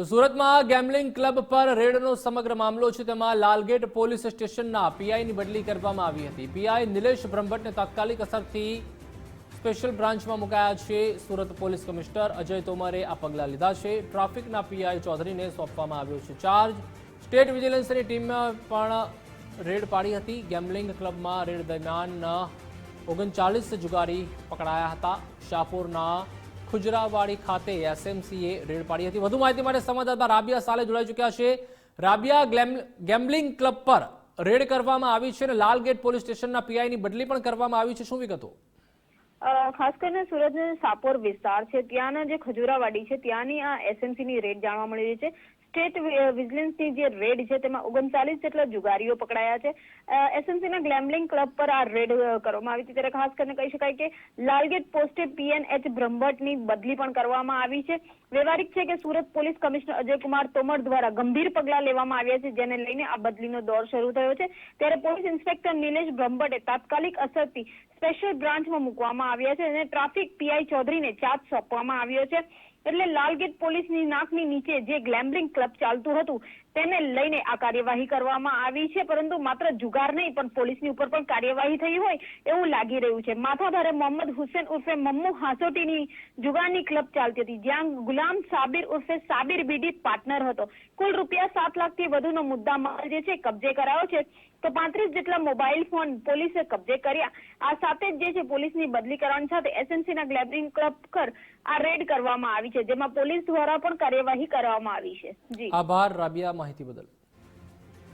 તો સુરતમાં gambling club પર રેડનો સમગ્ર મામલો છે, તેમાં લાલગેટ પોલીસ સ્ટેશનના પીઆઈની બદલી કરવામાં આવી હતી. પીઆઈ નિલેશ બ્રહ્મભટ્ટને તાત્કાલિક અસરથી સ્પેશિયલ બ્રાન્ચમાં મુકાયા છે. સુરત પોલીસ કમિશનર અજય તોમરે આ પગલાં લીધા છે. ટ્રાફિકના પીઆઈ ચૌધરીને સોંપવામાં આવ્યો છે ચાર્જ સ્ટેટ વિજિલન્સની ટીમે પણ રેડ પાડી હતી. ગેમ્બલિંગ ક્લબમાં રેડ દરમિયાન ઓગણચાલીસ જુગારી પકડાયા હતા. શાહપુરના ખુજરાવાડી ખાતે એસએમસીએ રેડ પાડી હતી. વધુ માહિતી માટે સંવાદદાતા રાબિયા સાલે જોડાઈ ચૂક્યા છે. રાબિયા ગેમ્બલિંગ ક્લબ પર રેડ કરવામાં આવી છે અને લાલગેટ પોલીસ સ્ટેશનના પીઆઈની બદલી પણ કરવામાં આવી છે. શું વિગતો ખાસ કરીને સુરત સાપોર વિસ્તાર છે. ત્યાંના જે ખજુરાવાડી છે, ત્યાંની આ એસએમસી ની રેડ જાણવા મળી રહી છે. સ્ટેટ વિજિલન્સની જે રેડ છે તેમાં ઓગણચાલીસ જેટલા જુગારીઓ પકડાયા છે. એસએમસીના ગ્લેમ્બલિંગ ક્લબ પર આ રેડ કરવામાં આવી હતી. ત્યારે ખાસ કરીને કહી શકાય કે લાલગેટ પોસ્ટે પીએનએચ બ્રહ્મભટ્ટની બદલી પણ કરવામાં આવી છે. વ્યવહારિક છે કે સુરત પોલીસ કમિશનર અજયકુમાર તોમર દ્વારા ગંભીર પગલાં લેવામાં આવ્યા છે, જેને લઈને આ બદલીનો દોર શરૂ થયો છે. ત્યારે પોલીસ ઇન્સ્પેક્ટર નિલેશ બ્રહ્મભટ્ટે તાત્કાલિક અસરથી સ્પેશિયલ બ્રાન્ચમાં મૂકવામાં આવ્યા છે અને ટ્રાફિક પીઆઈ ચૌધરીને ચાર્જ સોંપવામાં આવ્યો છે. એટલે લાલગીત પોલીસની નાકની નીચે જે ગ્લેમ્બલિંગ ક્લબ ચાલતું હતું, તેને લઈને આ કાર્યવાહી કરવામાં આવી છે. પરંતુ માત્ર જુગાર નહીં, પણ પોલીસની ઉપર પણ કાર્યવાહી થઈ હોય એવું લાગી રહ્યું છે. માથાભારે મોહમ્મદ હુસેન ઉર્ફે મમ્મુ હાસોટીની જુગારની ક્લબ ચાલતી હતી, જ્યાં ગુલામ સાબિર ઉર્ફે સાબિર બીડી પાર્ટનર હતો. કુલ રૂપિયા સાત લાખથી વધુનો મુદ્દા માલ જે છે, કબજે કરાયો છે. તો પાંત્રીસ જેટલા મોબાઈલ ફોન પોલીસે કબજે કર્યા. આ સાથે જ જે છે, પોલીસની બદલી કરવાની સાથે એસએનસીના ગ્લેબરિંગ ક્લબ પર આ રેડ કરવામાં છે જેમાં પોલીસ દ્વારા પણ કાર્યવાહી કરવામાં આવી છે. આભાર રાબિયા માહિતી બદલ.